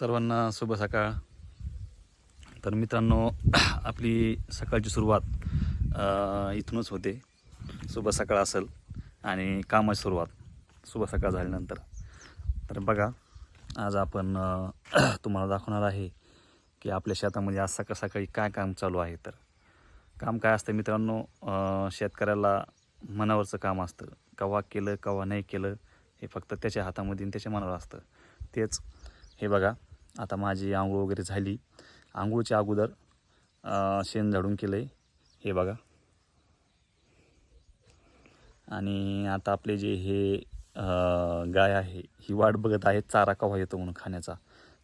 सर्वांना शुभ सकाळ. तर मित्रांनो आपली सकाळची सुरुवात इथूनच होते. शुभ सकाळ असेल आणि कामाची सुरुवात शुभ सकाळ झाल्यानंतर. तर बघा आज आपण तुम्हाला दाखवणार आहे की आपल्या शेतामध्ये आज सकाळ सकाळी काय काम चालू आहे. तर काम काय असतं मित्रांनो शेतकऱ्याला मनावरचं काम असतं. कवा केलं कवा नाही केलं हे फक्त त्याच्या हातामध्ये त्याच्या मनावर असतं. तेच हे बघा. आता माझी आंघोळ वगैरे झाली. आंघोळच्या अगोदर शेण झाडून केलं आहे हे बघा. आणि आता आपले जे हे गाय आहे ही वाट बघत आहे चारा कवा येतो म्हणून खाण्याचा.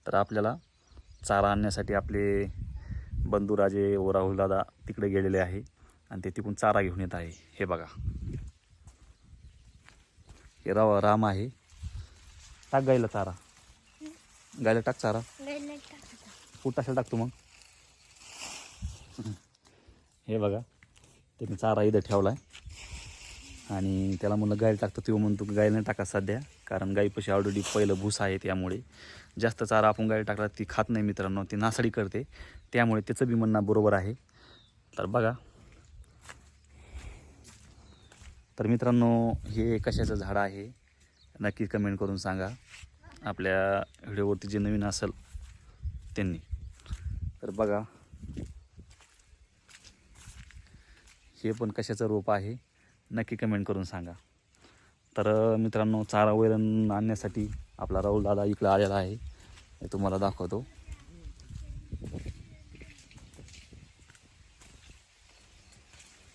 तर आपल्याला चारा आणण्यासाठी आपले बंधुराजे व राहुल दादा तिकडे गेलेले आहे. आणि ते तिकडून चारा घेऊन येत आहे. हे बघा. हे राव राम आहे. टाक गायला चारा. गायला टाक चारा. कुठं टाकायला टाकतो मग? हे बघा त्याने चारा इथं ठेवला आहे आणि त्याला म्हणलं गायला टाकतो तो म्हणतो की गायला नाही टाका सध्या कारण गाईपाशी ऑलरेडी पहिलं भूस आहे त्यामुळे जास्त चारा आपण गायला टाकला ती खात नाही मित्रांनो ती नासाडी करते. त्यामुळे त्याचं बी म्हणणं बरोबर आहे. तर बघा. तर मित्रांनो हे कशाचं झाड आहे? नक्की कमेंट करून सांगा. आपल्या व्हिडिओवरती जे नवीन असेल त्यांनी. तर बघा. हे पण कशाचं रोप आहे? नक्की कमेंट करून सांगा. तर मित्रांनो चारा वैरण आणण्यासाठी आपला राहुल दादा इकडं आलेला आहे. हे तुम्हाला दाखवतो.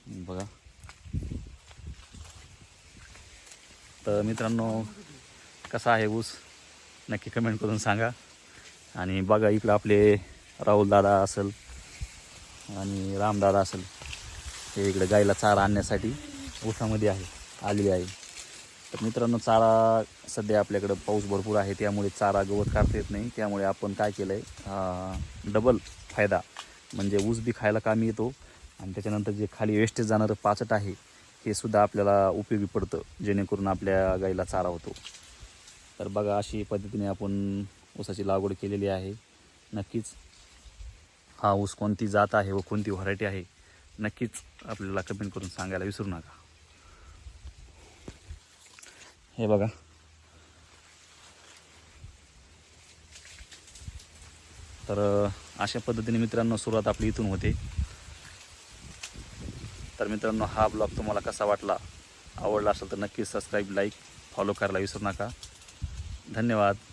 बघा. तर मित्रांनो कसा आहे ऊस? नक्की कमेंट करून सांगा. आणि बघा इकडं आपले राहुल दादा असेल आणि रामदादा असेल. हे इकडे गाईला चारा आणण्यासाठी ऊसामध्ये आहे आलेली आहे. तर मित्रांनो चारा सध्या आपल्याकडं पाऊस भरपूर आहे त्यामुळे चारा गवत काढता येत नाही. त्यामुळे आपण काय केलं आहे डबल फायदा. म्हणजे ऊस बी खायला कामी येतो आणि त्याच्यानंतर जे खाली वेस्टेज जाणारं पाचट आहे हे सुद्धा आपल्याला उपयोगी पडतं जेणेकरून आपल्या गाईला चारा होतो. तर बघा अशी पद्धतीने आपण ऊसाची लागवड केलेली आहे. नक्कीच हा ऊस कोणती जात आहे व कोणती व्हरायटी आहे नक्कीच आपल्याला कमेंट करून सांगायला विसरू नका. हे बघा. तर अशा पद्धतीने मित्रांनो सुरुवात आपली इथून होते. तर मित्रांनो हा ब्लॉग तुम्हाला कसा वाटला आवडला असेल तर नक्कीच सबस्क्राईब लाईक फॉलो करायला विसरू नका. धन्यवाद.